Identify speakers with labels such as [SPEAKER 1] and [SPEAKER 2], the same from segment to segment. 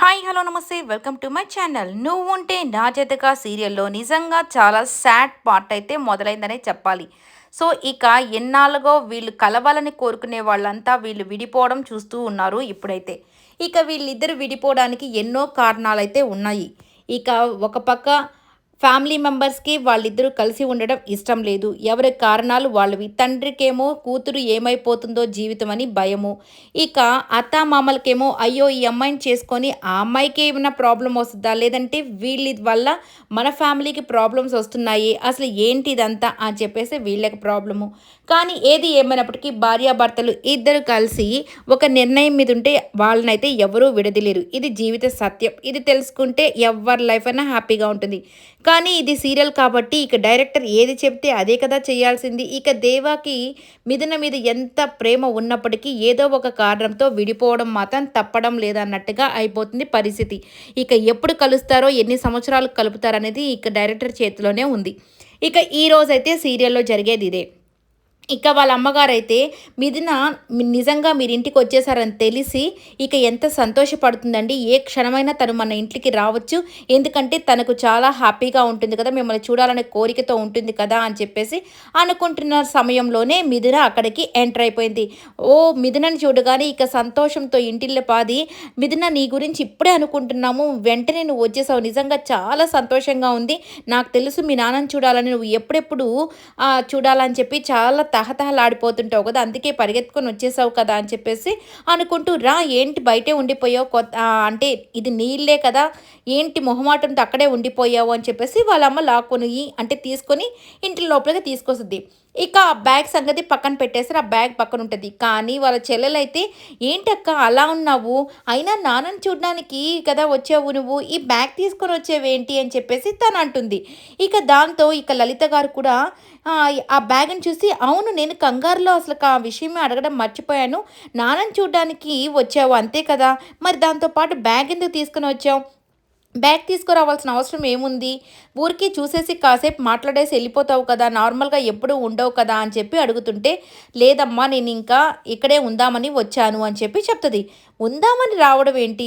[SPEAKER 1] Hi hello నమస్తే welcome to my channel. నువ్వు ఉంటే నా జతగా సీరియల్లో నిజంగా చాలా సాడ్ పార్ట్ అయితే మొదలైందనే చెప్పాలి. సో ఇక ఎన్నాళ్ళుగో వీళ్ళు కలవాలని కోరుకునే వాళ్ళంతా వీళ్ళు విడిపోవడం చూస్తూ ఉన్నారు ఇప్పుడైతే. ఇక వీళ్ళిద్దరు విడిపోవడానికి ఎన్నో కారణాలైతే ఉన్నాయి. ఇక ఒక పక్క ఫ్యామిలీ మెంబర్స్కి వాళ్ళిద్దరూ కలిసి ఉండడం ఇష్టం లేదు. ఎవరి కారణాలు వాళ్ళవి? తండ్రికేమో కూతురు ఏమైపోతుందో జీవితం అని భయము. ఇక అత్త మామలకేమో అయ్యో ఈ అమ్మాయిని చేసుకొని ఆ అమ్మాయికి ఏమైనా ప్రాబ్లం వస్తుందా? లేదంటే వీళ్ళ వల్ల మన ఫ్యామిలీకి ప్రాబ్లమ్స్ వస్తున్నాయి. అసలు ఏంటి ఇదంతా? అని చెప్పేసి వీళ్ళకి ప్రాబ్లము కానీ ఏది ఏమైనప్పటికీ భార్యాభర్తలు ఇద్దరు కలిసి ఒక నిర్ణయం మీద ఉంటే వాళ్ళనైతే ఎవరూ విడదలేరు ఇది జీవిత సత్యం. ఇది తెలుసుకుంటే ఎవరి లైఫ్ అయినా హ్యాపీగా ఉంటుంది. కానీ ఇది సీరియల్ కాబట్టి ఇక డైరెక్టర్ ఏది చెప్తే అదే కదా చేయాల్సింది. ఇక దేవాకి మిథున మీద ఎంత ప్రేమ ఉన్నప్పటికీ ఏదో ఒక కారణంతో విడిపోవడం మాత్రం తప్పడం లేదన్నట్టుగా అయిపోతుంది పరిస్థితి. ఇక ఎప్పుడు కలుస్తారో ఎన్ని సంవత్సరాలు కలుపుతారనేది ఇక డైరెక్టర్ చేతిలోనే ఉంది. ఇక ఈ రోజైతే సీరియల్లో జరిగేది ఇదే. ఇక వాళ్ళ అమ్మగారు అయితే మిదిన నిజంగా మీరు ఇంటికి వచ్చేసారని తెలిసి ఇక ఎంత సంతోషపడుతుందండి. ఏ క్షణమైనా తను మన ఇంటికి రావచ్చు. ఎందుకంటే తనకు చాలా హ్యాపీగా ఉంటుంది కదా మిమ్మల్ని చూడాలనే కోరికతో ఉంటుంది కదా అని చెప్పేసి అనుకుంటున్న సమయంలోనే మిథున అక్కడికి ఎంటర్ అయిపోయింది. ఓ మిథునని చూడగానే ఇక సంతోషంతో ఇంటిల్లో పాది మిథున నీ గురించి ఇప్పుడే అనుకుంటున్నాము. వెంటనే నువ్వు వచ్చేసావు. నిజంగా చాలా సంతోషంగా ఉంది. నాకు తెలుసు మీ నాన్నని చూడాలని నువ్వు ఎప్పుడెప్పుడు చూడాలని చెప్పి చాలా తహతహలాడిపోతుంటావు కదా అందుకే పరిగెత్తుకొని వచ్చేసావు కదా అని చెప్పేసి అనుకుంటూ రా ఏంటి బయటే ఉండిపోయావు? కొత్త అంటే ఇది నీళ్ళే కదా ఏంటి మొహమాటంతో అక్కడే ఉండిపోయావు? అని చెప్పేసి వాళ్ళ అమ్మ లాక్కొని అంటే తీసుకొని ఇంటి లోపలికి తీసుకొస్తుంది. ఇక ఆ బ్యాగ్ సంగతి పక్కన పెట్టేసి ఆ బ్యాగ్ పక్కన ఉంటుంది. కానీ వాళ్ళ చెల్లెలైతే ఏంటక్క అలా ఉన్నావు? అయినా నాన్నని చూడడానికి కదా వచ్చావు నువ్వు? ఈ బ్యాగ్ తీసుకొని వచ్చేవేంటి? అని చెప్పేసి తను అంటుంది. ఇక దాంతో ఇక లలిత గారు కూడా ఆ బ్యాగ్ని చూసి అవును నేను కంగారులో అసలు ఆ విషయమే అడగడం మర్చిపోయాను. నాన్నని చూడడానికి వచ్చావు అంతే కదా? మరి దాంతోపాటు బ్యాగ్ ఎందుకు తీసుకుని వచ్చావు? బ్యాగ్ తీసుకురావాల్సిన అవసరం ఏముంది? ఊరికి చూసేసి కాసేపు మాట్లాడేసి వెళ్ళిపోతావు కదా నార్మల్గా ఎప్పుడూ ఉండవు కదా అని చెప్పి అడుగుతుంటే లేదమ్మా నేను ఇంకా ఇక్కడే ఉందామని వచ్చాను అని చెప్పి చెప్తుంది. ఉందామని రావడం ఏంటి?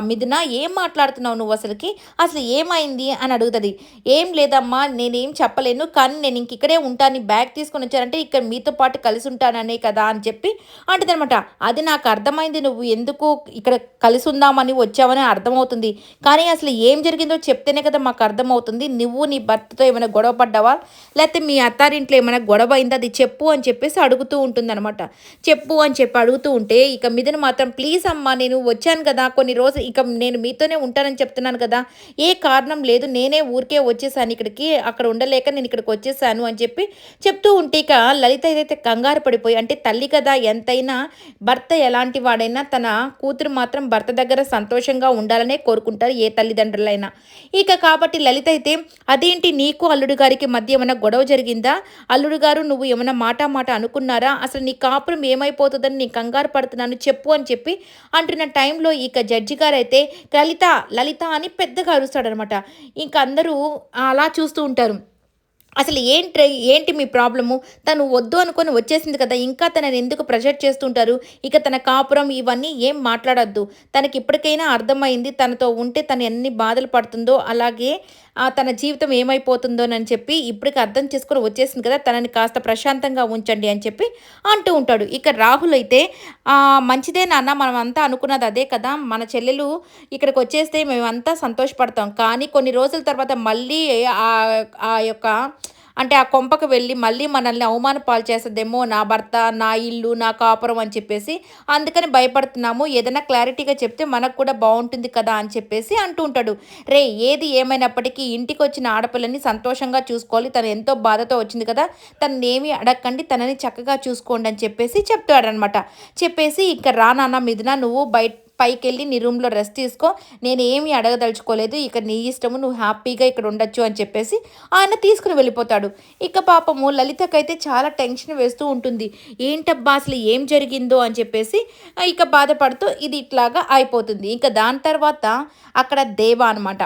[SPEAKER 1] మిథున ఏం మాట్లాడుతున్నావు నువ్వు అసలుకి? అసలు ఏమైంది? అని అడుగుతుంది. ఏం లేదమ్మా నేనేం చెప్పలేను కానీ నేను ఇంక ఇక్కడే ఉంటాను బ్యాగ్ తీసుకొని వచ్చానంటే ఇక్కడ మీతో పాటు కలిసి ఉంటాననే కదా అని చెప్పి అంటదనమాట. అది నాకు అర్థమైంది నువ్వు ఎందుకు ఇక్కడ కలిసి ఉందామని వచ్చావని అర్థమవుతుంది. కానీ అసలు ఏం జరిగిందో చెప్తేనే కదా మాకు అర్థమవుతుంది. నువ్వు నీ భర్తతో ఏమైనా గొడవ పడ్డావా? లేకపోతే మీ అత్తారింట్లో ఏమైనా గొడవ అయింది? అది చెప్పు అని చెప్పేసి అడుగుతూ ఉంటుంది అనమాట చెప్పు అని చెప్పి అడుగుతూ ఉంటే ఇక మీదను మాత్రం ప్లీజ్ ప్లీజ్ అమ్మా నేను వచ్చాను కదా. కొన్ని రోజులు ఇక నేను మీతోనే ఉంటానని చెప్తున్నాను కదా. ఏ కారణం లేదు. నేనే ఊరికే వచ్చేసాను ఇక్కడికి. అక్కడ ఉండలేక నేను ఇక్కడికి వచ్చేసాను అని చెప్పి చెప్తూ ఉంటే ఇక లలిత ఏదైతే కంగారు పడిపోయి అంటే తల్లి కదా ఎంతైనా భర్త ఎలాంటి వాడైనా తన కూతురు మాత్రం భర్త దగ్గర సంతోషంగా ఉండాలనే కోరుకుంటారు. ఏ తల్లిదండ్రులైనా. ఇక కాబట్టి లలిత అయితే అదేంటి నీకు అల్లుడు గారికి మధ్య ఏమైనా గొడవ జరిగిందా? అల్లుడు గారు నువ్వు ఏమైనా మాట మాట అనుకున్నారా? అసలు నీ కాపురం ఏమైపోతుందని నీ కంగారు పడుతున్నాను చెప్పు అని చెప్పి అంటున్న టైంలో ఇక జడ్జి గారు అయితే లలిత లలిత అని పెద్దగా అరుస్తాడనమాట. ఇంక అందరూ అలా చూస్తూ ఉంటారు. అసలు ఏంటి ఏంటి మీ ప్రాబ్లము? తను వద్దు అనుకొని వచ్చేసింది కదా ఇంకా తనని ఎందుకు ప్రెషర్ చేస్తుంటారు? ఇక తన కాపురం ఇవన్నీ ఏం మాట్లాడద్దు. తనకి ఇప్పటికైనా అర్థమైంది తనతో ఉంటే తను ఎన్ని బాధలు పడుతుందో అలాగే తన జీవితం ఏమైపోతుందో అని చెప్పి ఇప్పటికి అర్థం చేసుకుని వచ్చేసింది కదా తనని కాస్త ప్రశాంతంగా ఉంచండి అని చెప్పి అంటూ ఉంటాడు. ఇక రాహుల్ అయితే మంచిదే నాన్న మనం అంతా అనుకున్నది అదే కదా మన చెల్లెలు ఇక్కడికి వచ్చేస్తే మేమంతా సంతోషపడతాం. కానీ కొన్ని రోజుల తర్వాత మళ్ళీ ఆ యొక్క అంటే ఆ కొంపకు వెళ్ళి మళ్ళీ మనల్ని అవమాన పాలు చేస్తుందేమో నా భర్త నా ఇల్లు నా కాపురం అని చెప్పేసి అందుకని భయపడుతున్నాము. ఏదైనా క్లారిటీగా చెప్తే మనకు కూడా బాగుంటుంది కదా అని చెప్పేసి అంటూ ఉంటాడు. రే ఏది ఏమైనప్పటికీ ఇంటికి వచ్చిన ఆడపిల్లని సంతోషంగా చూసుకోవాలి. తను ఎంతో బాధతో వచ్చింది కదా. తను ఏమి అడగండి తనని చక్కగా చూసుకోండి అని చెప్పేసి చెప్తాడనమాట చెప్పేసి ఇంకా రానా మీదన నువ్వు బయట పైకి వెళ్ళి నీ రూమ్లో రెస్ట్ తీసుకో. నేను ఏమీ అడగదలుచుకోలేదు. ఇక నీ ఇష్టము నువ్వు హ్యాపీగా ఇక్కడ ఉండొచ్చు అని చెప్పేసి ఆయన తీసుకుని వెళ్ళిపోతాడు. ఇక పాపము లలితకైతే చాలా టెన్షన్ వేస్తూ ఉంటుంది. ఏంటబ్బా అసలు ఏం జరిగిందో అని చెప్పేసి ఇక బాధపడుతూ ఇది ఇట్లాగా అయిపోతుంది. ఇంకా దాని తర్వాత అక్కడ దేవ అనమాట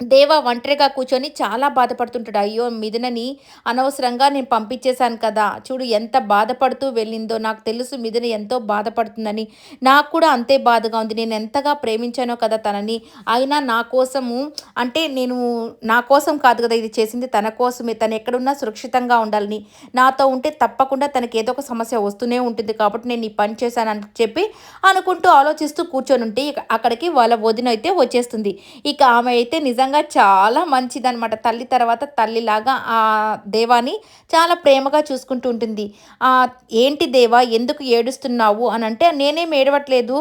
[SPEAKER 1] దేవ ఒంటరిగా కూర్చొని చాలా బాధపడుతుంటాడు. అయ్యో మిథునని అనవసరంగా నేను పంపించేశాను కదా. చూడు ఎంత బాధపడుతూ వెళ్ళిందో నాకు తెలుసు మిథున ఎంతో బాధపడుతుందని. నాకు కూడా అంతే బాధగా ఉంది. నేను ఎంతగా ప్రేమించానో కదా తనని. అయినా నా కోసము అంటే నేను నా కోసం కాదు కదా ఇది చేసింది. తన కోసమే. తను ఎక్కడున్నా సురక్షితంగా ఉండాలని. నాతో ఉంటే తప్పకుండా తనకి ఏదో ఒక సమస్య వస్తూనే ఉంటుంది. కాబట్టి నేను ఈ పని చేశానని చెప్పి అనుకుంటూ ఆలోచిస్తూ కూర్చొని ఉంటే అక్కడికి వాళ్ళ వదిన అయితే వచ్చేస్తుంది. ఇక ఆమె అయితే నిజంగా నిజంగా చాలా మంచిదనమాట తల్లి తర్వాత తల్లిలాగా ఆ దేవాని చాలా ప్రేమగా చూసుకుంటూ ఉంటుంది. ఏంటి దేవా ఎందుకు ఏడుస్తున్నావు? అని అంటే నేనేం ఏడవట్లేదు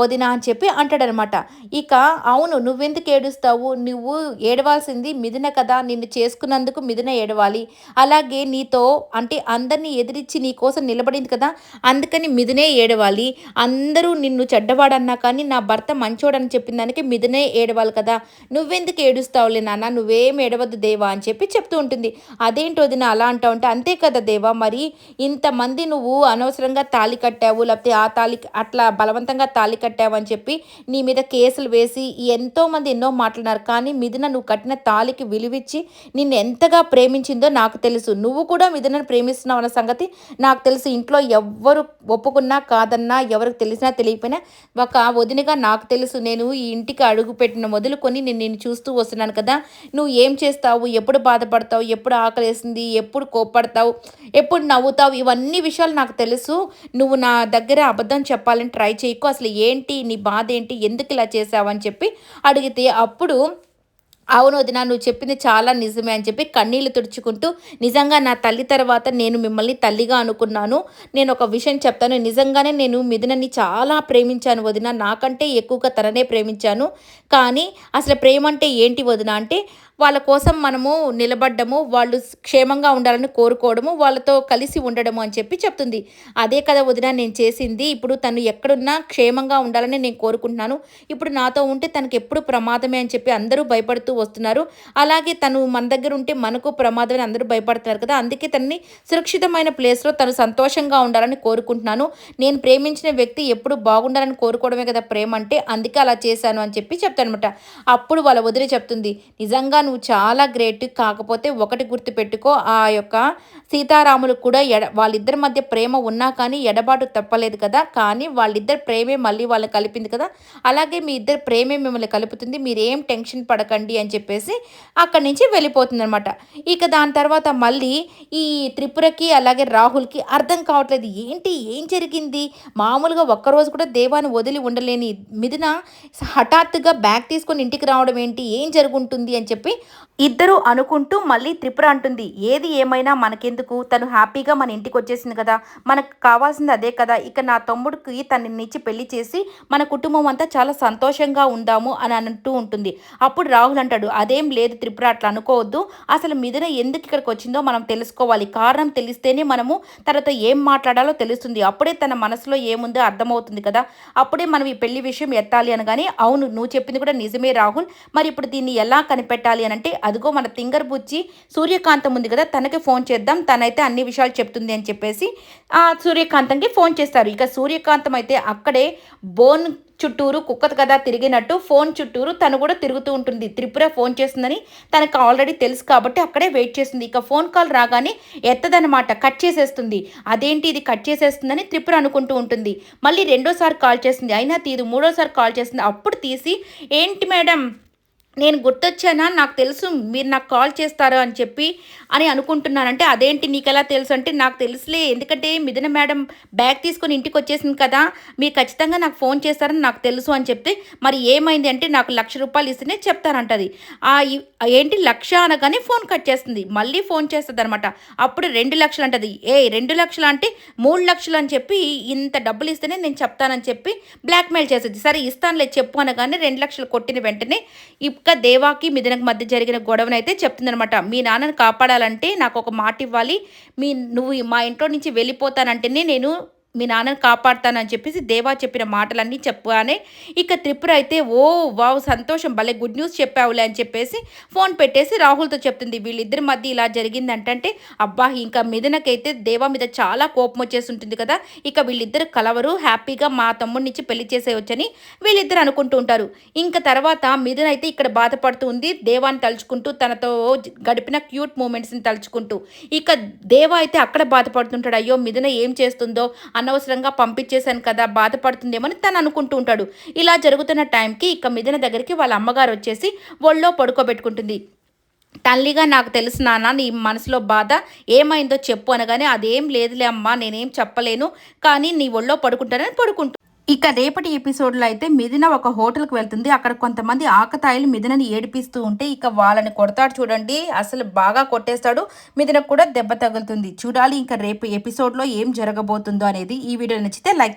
[SPEAKER 1] వదిన అని చెప్పి అంటాడనమాట ఇక అవును నువ్వెందుకు ఏడుస్తావు? నువ్వు ఏడవాల్సింది మిదిన కదా నిన్ను చేసుకున్నందుకు మిదిన ఏడవాలి. అలాగే నీతో అంటే అందరినీ ఎదిరించి నీ కోసం నిలబడింది కదా అందుకని మిదినే ఏడవాలి. అందరూ నిన్ను చెడ్డవాడన్నా కానీ నా భర్త మంచోడని చెప్పిన దానికి మిథునే ఏడవాలి కదా. నువ్వెందుకు ఎందుకు ఏడుస్తావులే నాన్న? నువ్వేం ఏడవద్దు దేవా అని చెప్పి చెప్తూ ఉంటుంది. అదేంటి వదిన అలా అంటావు అంటే అంతే కదా దేవా మరి? ఇంతమంది నువ్వు అనవసరంగా తాళి కట్టావు లేకపోతే ఆ తాళి అట్లా బలవంతంగా తాళి కట్టావు అని చెప్పి నీ మీద కేసులు వేసి ఎంతోమంది ఎన్నో మాట్లాడినారు. కానీ మిథున నువ్వు కట్టిన తాళికి విలువిచ్చి నిన్ను ఎంతగా ప్రేమించిందో నాకు తెలుసు. నువ్వు కూడా మిథునను ప్రేమిస్తున్నావు అన్న సంగతి నాకు తెలుసు. ఇంట్లో ఎవ్వరు ఒప్పుకున్నా కాదన్నా ఎవరికి తెలిసినా తెలియకపోయినా ఒక వదినగా నాకు తెలుసు. నేను ఈ ఇంటికి అడుగు పెట్టిన మొదలుకొని నేను నిన్ను చూసి చూస్తూ వస్తున్నాను కదా. నువ్వు ఏం చేస్తావు? ఎప్పుడు బాధపడతావు? ఎప్పుడు ఆకలేసింది? ఎప్పుడు కోప్పడతావు? ఎప్పుడు నవ్వుతావు? ఇవన్నీ విషయాలు నాకు తెలుసు. నువ్వు నా దగ్గర అబద్ధం చెప్పాలని ట్రై చేయకు. అసలు ఏంటి? నీ బాధ ఏంటి? ఎందుకు ఇలా చేసావు అని చెప్పి అడిగితే అప్పుడు అవును వదిన నువ్వు చెప్పింది చాలా నిజమే అని చెప్పి కన్నీళ్ళు తుడుచుకుంటూ నిజంగా నా తల్లి తర్వాత నేను మిమ్మల్ని తల్లిగా అనుకున్నాను. నేను ఒక విషయం చెప్తాను. నిజంగానే నేను మిథునని చాలా ప్రేమించాను వదిన. నాకంటే ఎక్కువగా తననే ప్రేమించాను. కానీ అసలు ప్రేమ అంటే ఏంటి వదిన అంటే వాళ్ళ కోసం మనము నిలబడ్డము వాళ్ళు క్షేమంగా ఉండాలని కోరుకోవడము వాళ్ళతో కలిసి ఉండడము అని చెప్పి చెప్తుంది. అదే కదా వదిన నేను చేసింది. ఇప్పుడు తను ఎక్కడున్నా క్షేమంగా ఉండాలని నేను కోరుకుంటున్నాను. ఇప్పుడు నాతో ఉంటే తనకి ఎప్పుడు ప్రమాదమే అని చెప్పి అందరూ భయపడుతూ వస్తున్నారు. అలాగే తను మన దగ్గర ఉంటే మనకు ప్రమాదం అందరూ భయపడుతున్నారు కదా. అందుకే తనని సురక్షితమైన ప్లేస్లో తను సంతోషంగా ఉండాలని కోరుకుంటున్నాను. నేను ప్రేమించిన వ్యక్తి ఎప్పుడు బాగుండాలని కోరుకోవడమే కదా ప్రేమ అంటే అందుకే అలా చేశాను అని చెప్పి చెప్తానమాట అప్పుడు వాళ్ళ వదిలి చెప్తుంది. నిజంగా నువ్వు చాలా గ్రేట్. కాకపోతే ఒకటి గుర్తుపెట్టుకో ఆ యొక్క సీతారాములు కూడా ఎడ వాళ్ళిద్దరి మధ్య ప్రేమ ఉన్నా కానీ ఎడబాటు తప్పలేదు కదా. కానీ వాళ్ళిద్దరు ప్రేమే మళ్ళీ వాళ్ళని కలిపింది కదా. అలాగే మీ ఇద్దరు ప్రేమే మిమ్మల్ని కలుపుతుంది. మీరేం టెన్షన్ పడకండి అని చెప్పేసి అక్కడి నుంచి వెళ్ళిపోతుంది అనమాట ఇక దాని తర్వాత మళ్ళీ ఈ త్రిపురకి అలాగే రాహుల్కి అర్థం కావట్లేదు. ఏంటి? ఏం జరిగింది? మామూలుగా ఒక్కరోజు కూడా దేవాన్ని వదిలి ఉండలేని మిదిన హఠాత్తుగా బ్యాగ్ తీసుకొని ఇంటికి రావడం ఏంటి? ఏం జరుగుంటుంది అని చెప్పి ఇద్దరు అనుకుంటూ మళ్ళీ త్రిపుర అంటుంది. ఏది ఏమైనా మనకెందుకు? తను హ్యాపీగా మన ఇంటికి వచ్చేసింది కదా. మనకు కావాల్సింది అదే కదా. ఇక నా తమ్ముడికి తననిచ్చి పెళ్ళి చేసి మన కుటుంబం అంతా చాలా సంతోషంగా ఉందాము అని అంటూ ఉంటుంది. అప్పుడు రాహుల్ అంటాడు అదేం లేదు త్రిపుర అట్లా అనుకోవద్దు. అసలు మిథున ఎందుకు ఇక్కడికి వచ్చిందో మనం తెలుసుకోవాలి. కారణం తెలిస్తేనే మనము తనతో ఏం మాట్లాడాలో తెలుస్తుంది. అప్పుడే తన మనసులో ఏముందో అర్థమవుతుంది కదా. అప్పుడే మనం ఈ పెళ్ళి విషయం ఎత్తాలి అనగానే అవును నువ్వు చెప్పింది కూడా నిజమే రాహుల్. మరి ఇప్పుడు దీన్ని ఎలా కనిపెట్టాలి అని అంటే అదిగో మన తింగర్ బుచ్చి సూర్యకాంతం ఉంది కదా తనకి ఫోన్ చేద్దాం తనైతే అన్ని విషయాలు చెప్తుంది అని చెప్పేసి ఆ సూర్యకాంతంకి ఫోన్ చేస్తారు. ఇక సూర్యకాంతం అయితే అక్కడే బోన్ చుట్టూరు కుక్కత కదా తిరిగినట్టు ఫోన్ చుట్టూరు తను కూడా తిరుగుతూ ఉంటుంది. త్రిపుర ఫోన్ చేస్తుందని తనకు ఆల్రెడీ తెలుసు కాబట్టి అక్కడే వెయిట్ చేస్తుంది. ఇక ఫోన్ కాల్ రాగానే ఎత్తదనమాట కట్ చేసేస్తుంది. అదేంటి ఇది కట్ చేసేస్తుందని త్రిపుర అనుకుంటూ ఉంటుంది. మళ్ళీ రెండోసారి కాల్ చేస్తుంది. అయినా తీదు మూడోసారి కాల్ చేస్తుంది. అప్పుడు తీసి ఏంటి మేడం నేను గుర్తొచ్చానా? నాకు తెలుసు మీరు నాకు కాల్ చేస్తారు అని చెప్పి అని అనుకుంటున్నానంటే అదేంటి నీకు ఎలా తెలుసు అంటే నాకు తెలుసులే. ఎందుకంటే మిథున మేడం బ్యాగ్ తీసుకొని ఇంటికి వచ్చేసింది కదా మీరు ఖచ్చితంగా నాకు ఫోన్ చేస్తారని నాకు తెలుసు అని చెప్తే మరి ఏమైంది అంటే నాకు లక్ష రూపాయలు ఇస్తేనే చెప్తానంటది ఆ ఏంటి లక్ష అనగానే ఫోన్ కట్ చేస్తుంది. మళ్ళీ ఫోన్ చేస్తుంది అనమాట అప్పుడు రెండు లక్షలు అంటది ఏ రెండు లక్షలు అంటే మూడు లక్షలు అని చెప్పి ఇంత డబ్బులు ఇస్తేనే నేను చెప్తానని చెప్పి బ్లాక్మెయిల్ చేస్తుంది. సరే ఇస్తానులే చెప్పు అనగానే రెండు లక్షలు కొట్టిన వెంటనే ఇక ఇంకా దేవాకి మిథునకు మధ్య జరిగిన గొడవనైతే చెప్తుందనమాట మీ నాన్నను కాపాడాలంటే నాకు ఒక మాట ఇవ్వాలి మీ నువ్వు మా ఇంట్లో నుంచి వెళ్ళిపోతానంటేనే నేను మీ నాన్నని కాపాడుతానని చెప్పేసి దేవా చెప్పిన మాటలన్నీ చెప్పగానే ఇక త్రిపుర అయితే ఓ వావ్ సంతోషం భలే గుడ్ న్యూస్ చెప్పావులే అని చెప్పేసి ఫోన్ పెట్టేసి రాహుల్తో చెప్తుంది. వీళ్ళిద్దరి మధ్య ఇలా జరిగింది అంటే అబ్బా ఇంకా మిథునకైతే దేవా మీద చాలా కోపం వచ్చేసి ఉంటుంది కదా ఇక వీళ్ళిద్దరు కలవరు హ్యాపీగా మా తమ్ముడినిచ్చి పెళ్ళి చేసేయొచ్చని వీళ్ళిద్దరు అనుకుంటూ ఉంటారు. ఇంకా తర్వాత మిథున్ అయితే ఇక్కడ బాధపడుతూ ఉంది దేవాన్ని తలుచుకుంటూ తనతో గడిపిన క్యూట్ మూమెంట్స్ని తలుచుకుంటూ. ఇక దేవా అయితే అక్కడ బాధపడుతుంటాడు అయ్యో మిథున ఏం చేస్తుందో అనవసరంగా పంపించేశాను కదా బాధపడుతుందేమని తను అనుకుంటూ ఉంటాడు. ఇలా జరుగుతున్న టైంకి ఇక మిథున దగ్గరికి వాళ్ళ అమ్మగారు వచ్చేసి ఒళ్ళో పడుకోబెట్టుకుంటుంది. తల్లిగా నాకు తెలుసు నాన్న నీ మనసులో బాధ ఏమైందో చెప్పు అనగానే అదేం లేదులే అమ్మా నేనేం చెప్పలేను కానీ నీ ఒళ్ళో పడుకుంటానని పడుకుంటు ఇక రేపటి ఎపిసోడ్లో అయితే మిథున ఒక హోటల్కి వెళ్తుంది. అక్కడ కొంతమంది ఆకతాయిలు మిథునని ఏడిపిస్తూ ఉంటే ఇక వాళ్ళని కొడతాడు చూడండి. అసలు బాగా కొట్టేస్తాడు. మిథునకు కూడా దెబ్బ తగులుతుంది. చూడాలి ఇంకా రేపు ఎపిసోడ్లో ఏం జరగబోతుందో అనేది ఈ వీడియో నచ్చితే లైక్ చేయండి.